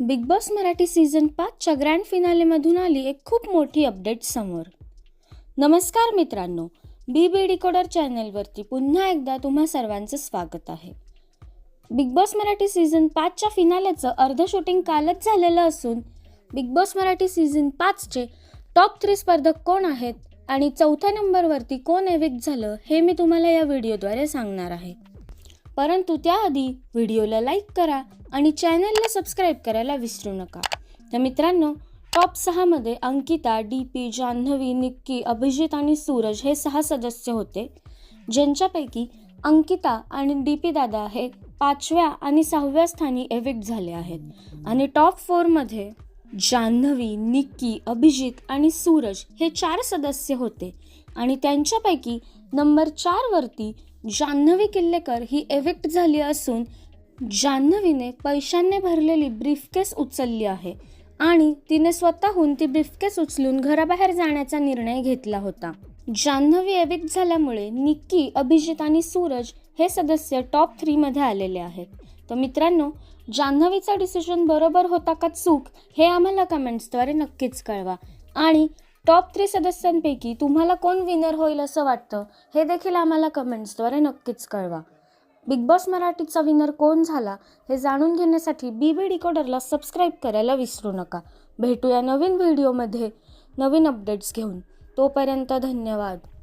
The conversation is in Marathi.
बिग बॉस मराठी सीझन पाचच्या ग्रँड फिनालेमधून आली एक खूप मोठी अपडेट समोर. नमस्कार मित्रांनो बी बी डिकोडर चॅनलवरती पुन्हा एकदा तुम्हा सर्वांचं स्वागत आहे. बिग बॉस मराठी सीझन पाचच्या फिनालेचं अर्ध शूटिंग कालच झालेलं असून बिग बॉस मराठी सीझन पाचचे टॉप थ्री स्पर्धक कोण आहेत आणि चौथ्या नंबरवरती कोण एविक्ट झालं हे मी तुम्हाला या व्हिडिओद्वारे सांगणार आहे. परंतु त्याआधी व्हिडिओला लाईक करा आणि चॅनलला सबस्क्राईब करायला विसरू नका. तर मित्रांनो टॉप सहामध्ये अंकिता डी पी जान्हवी निक्की अभिजित आणि सूरज हे सहा सदस्य होते ज्यांच्यापैकी अंकिता आणि डी पी दादा हे पाचव्या आणि सहाव्या स्थानी एविक्ट झाले आहेत. आणि टॉप फोरमध्ये जान्हवी निक्की अभिजित आणि सूरज हे चार सदस्य होते. आणि त्यांच्यापैकी नंबर चारवरती जान्हवी किल्लेकर ही एविक्ट झाली असून जान्हवीने पैशांनी भरलेली ब्रीफकेस उचलली आहे. आणि तिने स्वतःहून ती ब्रीफकेस उचलून घराबाहेर जाण्याचा निर्णय घेतला होता. जान्हवी एविक्ट झाल्यामुळे निक्की अभिजित आणि सूरज हे सदस्य टॉप थ्रीमध्ये आलेले आहेत. तर मित्रांनो जान्हवीचा डिसिजन बरोबर होता का चूक हे आम्हाला कमेंट्सद्वारे नक्कीच कळवा. आणि टॉप थ्री सदस्यांपैकी तुम्हाला कोण विनर होईल असं वाटतं हे देखील आम्हाला कमेंट्सद्वारे नक्कीच कळवा. बिग बॉस मराठीचा विनर कोण झाला हे जाणून घेण्यासाठी बी बी डिकोडरला सबस्क्राईब करायला विसरू नका. भेटूया नवीन व्हिडिओमध्ये नवीन अपडेट्स घेऊन. तोपर्यंत धन्यवाद.